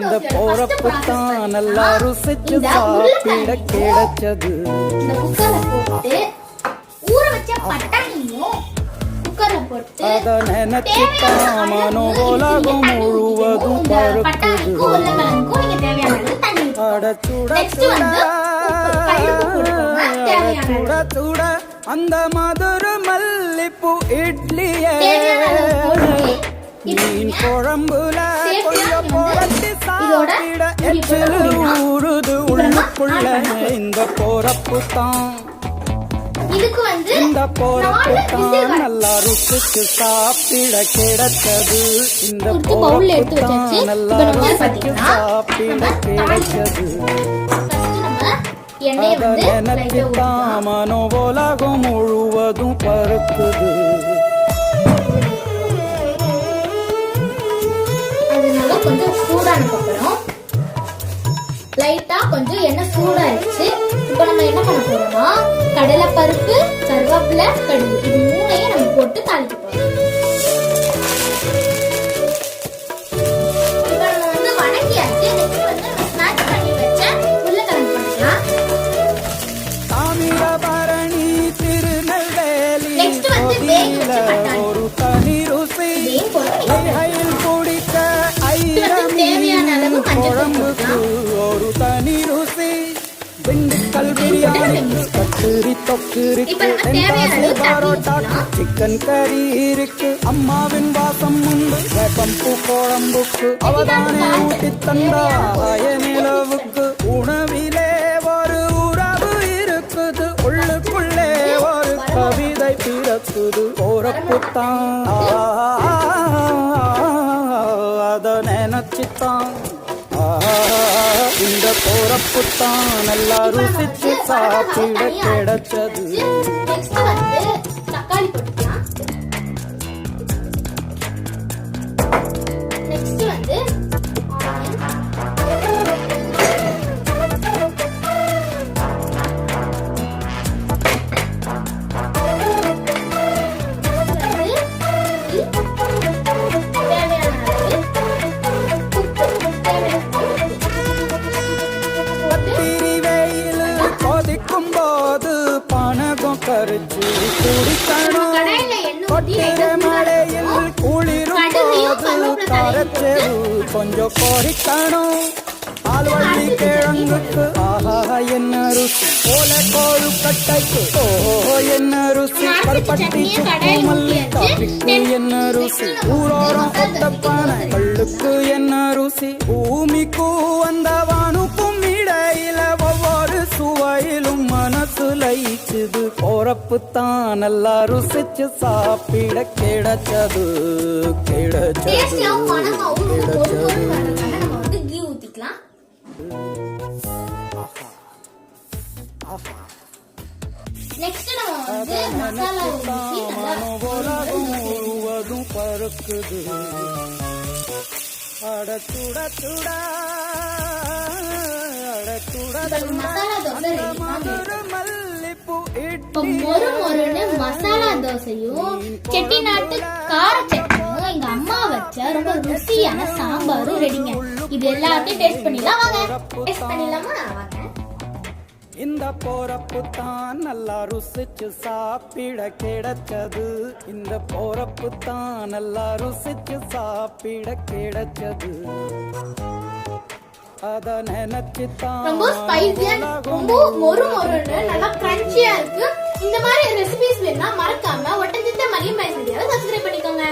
இந்த போறப்பு தான் நல்லா ருசிச்சு சாப்பிட கிடைச்சது. போட்டு போட்டு அத நினைச்சுதான் மனோ உலகம் முழுவதும் இந்த பருக்குது. பட்டாணிக்கும் உருளைக்கிழங்குக்கும் நீங்க தேவையான அளவு தண்ணி ஊத்தணும். அட சுட சுட அந்த மதுர மல்லிப்பூ இட்லியே. போட்டு, மீன் குழம்புல கொஞ்சம் இதோட இப்ப நம்ம உள்ளுக்குள்ள. இந்த போறப்பு தான் இந்த போறப்பு தான். நல்லா ருசிச்சு சாப்பிட கிடைச்சது இந்த போறப்பு. தான் நல்லா ருசிச்சு சாப்பிட கிடைச்சது First நம்ம எண்ணெயை அத வந்து லைட்டா நினைச்சுதான் ஊத்திக்கலாம். மனோ உலகம் முழுவதும் பருக்குது லைட்டா கொஞ்சம் எண்ணெய் சூடாயிருச்சு இப்போ நம்ம என்ன பண்ண போறோம்னா கடலை பருப்பு கருவேப்பிலை கடுகு. இது மூணையும் நம்ம போட்டு தாளிக்க போறோம். கத்திரி தொக்கு இருக்கு பரோட்டா. சிக்கன் கறி இருக்கு. அம்மாவின் வாசம் உண்டு. வேப்பம்பூ குழம்புக்கு அவதானே ஊட்டி தந்தா நிலவுக்கு உணவிலே ஒரு உறவு இருக்குது. உள்ளுக்குள்ளே ஒரு கவிதை பிறக்குது. போறப்புத்தான் அத நினைச்சுத்தான். இந்த போறப்புத்தான் நல்லா ருசிச்சு சாப்பிட கிடைச்சது தக்காளி போட்டுக்கலாம். கரிச்சு குடிக்கணும் லைட்டா மழையில் குளிரும் போது கரைச்சது கொஞ்சம் பொறிக்கணும் ஆழ்வள்ளி கிழங்குக்கு ஆஹா என்ன ருசி? போல கோழு கட்டைக்கு. ஓ என்ன ருசி? கருப்பட்டி சுக்கு மல்லி காப்பிக்கு என்ன ருசி? ஊரோரம் கொட்ட பானை கள்ளுக்கு என்ன ருசி? லயிச்சுது போறப்பு தான் நல்லா ருசிச்சு சாப்பிட கிடைச்சது கிடைச்சது முழுவதும் பறக்குது. அட சுட சுட அட சுட இப்போ மொறு மொறுன்னு மசாலா தோசையும் செட்டிநாட்டு கார சட்னியும் எங்க அம்மா வச்ச ரொம்ப ருசியான சாம்பாரும் ரெடிங்க. இது எல்லாத்தையும் டேஸ்ட் பண்ணிடலாம். வாங்க டேஸ்ட் பண்ணிடலாமா? வாங்க. இந்த போறப்பு தான் நல்லா ருசிச்சு சாப்பிட கிடைச்சது. இந்த போறப்பு தான் நல்லா ருசிச்சு சாப்பிட கிடைச்சது. ரொம்ப ஸ்பைசியா ரொம்ப மொறு மொறுன்னு நல்லா கிரன்ச்சியா இருக்கு. இந்த மாதிரி ரெசிபிஸ் வேணா மறக்காம ஒட்டஞ்சித்த மல்லி வீடியோவை சப்ஸ்கிரைப் பண்ணிக்கோங்க.